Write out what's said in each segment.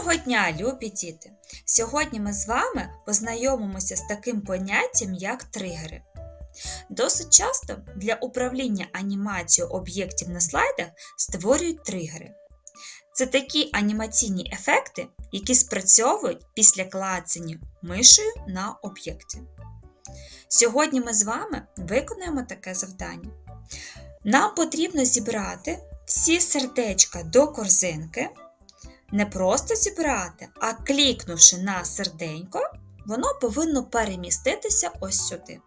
Доброго дня, любі діти! Сьогодні ми з вами познайомимося з таким поняттям, як тригери. Досить часто для управління анімацією об'єктів на слайдах створюють тригери. Це такі анімаційні ефекти, які спрацьовують після клацання мишею на об'єкті. Сьогодні ми з вами виконаємо таке завдання. Нам потрібно зібрати всі сердечка до корзинки. Не просто зібрати, а клікнувши на серденько, воно повинно переміститися ось сюди.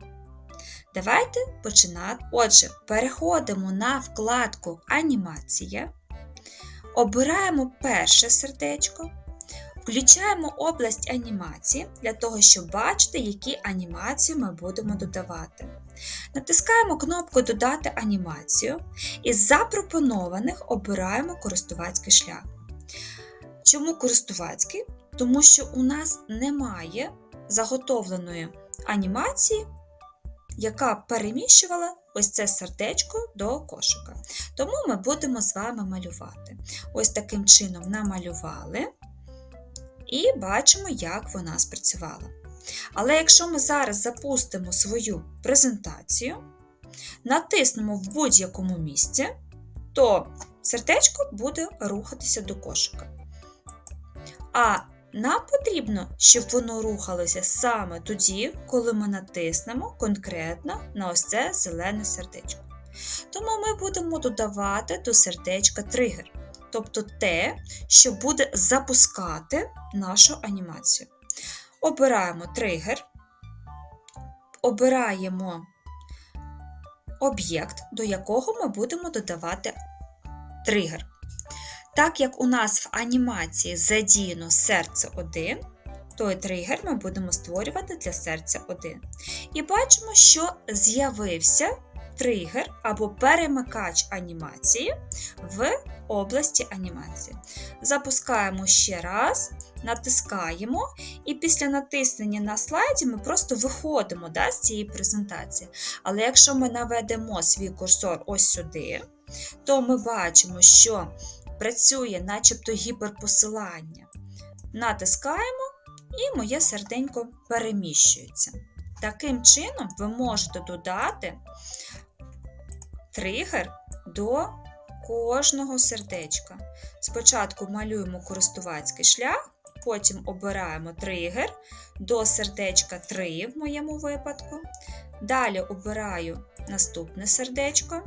Давайте починати. Отже, переходимо на вкладку Анімація, обираємо перше сердечко, включаємо область анімації для того, щоб бачити, які анімації ми будемо додавати. Натискаємо кнопку Додати анімацію і з запропонованих обираємо користувацький шлях. Чому користувацький? Тому що у нас немає заготовленої анімації, яка переміщувала ось це сердечко до кошика. Тому ми будемо з вами малювати. Ось таким чином намалювали і бачимо, як вона спрацювала. Але якщо ми зараз запустимо свою презентацію, натиснемо в будь-якому місці, то сердечко буде рухатися до кошика. А нам потрібно, щоб воно рухалося саме тоді, коли ми натиснемо конкретно на ось це зелене сердечко. Тому ми будемо додавати до сердечка тригер, тобто те, що буде запускати нашу анімацію. Обираємо тригер, обираємо об'єкт, до якого ми будемо додавати тригер. Так як у нас в анімації задіяно серце 1, той тригер ми будемо створювати для серця 1. І бачимо, що з'явився тригер або перемикач анімації в області анімації. Запускаємо ще раз, натискаємо, і після натиснення на слайді ми просто виходимо да, з цієї презентації. Але якщо ми наведемо свій курсор ось сюди, то ми бачимо, що працює начебто гіперпосилання. Натискаємо, і моє серденько переміщується. Таким чином, ви можете додати тригер до кожного сердечка. Спочатку малюємо користувацький шлях, потім обираємо тригер до сердечка 3 в моєму випадку. Далі обираю наступне сердечко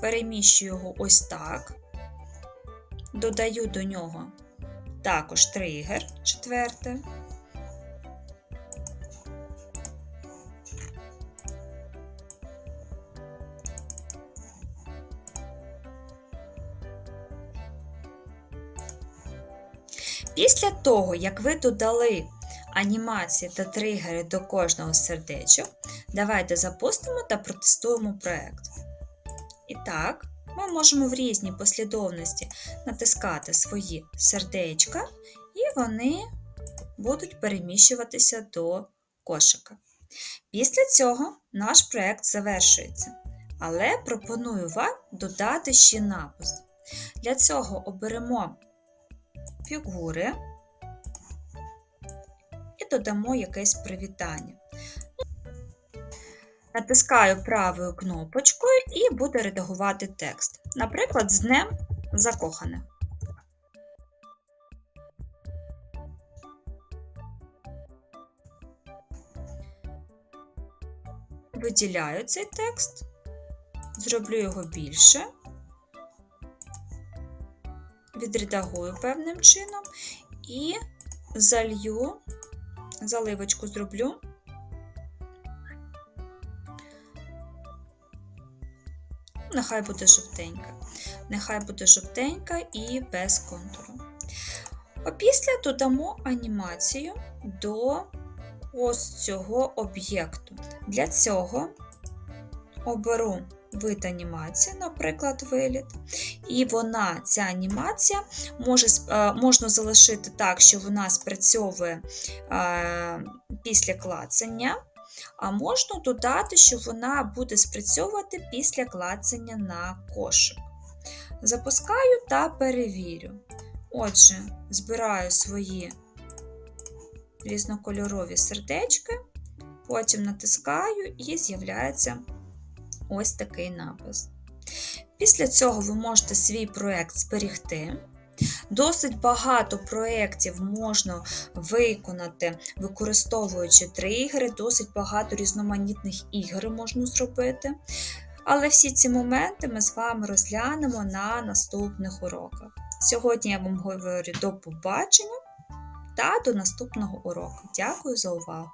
переміщую його ось так, додаю до нього також тригер четверте. Після того, як ви додали анімації та тригери до кожного сердечок, давайте запустимо та протестуємо проект. І так, ми можемо в різній послідовності натискати свої сердечка, і вони будуть переміщуватися до кошика. Після цього наш проєкт завершується. Але пропоную вам додати ще напис. Для цього оберемо фігури і додамо якесь привітання. Натискаю правою кнопочкою і буду редагувати текст. Наприклад, з Днем закоханих. Виділяю цей текст, зроблю його більше, відредагую певним чином і залью, заливочку зроблю. Нехай буде жовтенька. Нехай буде жовтенька і без контуру. Опісля додамо анімацію до ось цього об'єкту. Для цього оберу вид анімації, наприклад, виліт. І вона, ця анімація, може, е, можна залишити так, що вона спрацьовує е, після клацання. А можна додати, що вона буде спрацьовувати після клацання на кошик. Запускаю та перевірю. Отже, збираю свої різнокольорові сердечки, потім натискаю і з'являється ось такий напис. Після цього ви можете свій проєкт зберегти. Досить багато проєктів можна виконати, використовуючи тригери, досить багато різноманітних ігор можна зробити. Але всі ці моменти ми з вами розглянемо на наступних уроках. Сьогодні я вам говорю до побачення та до наступного уроку. Дякую за увагу!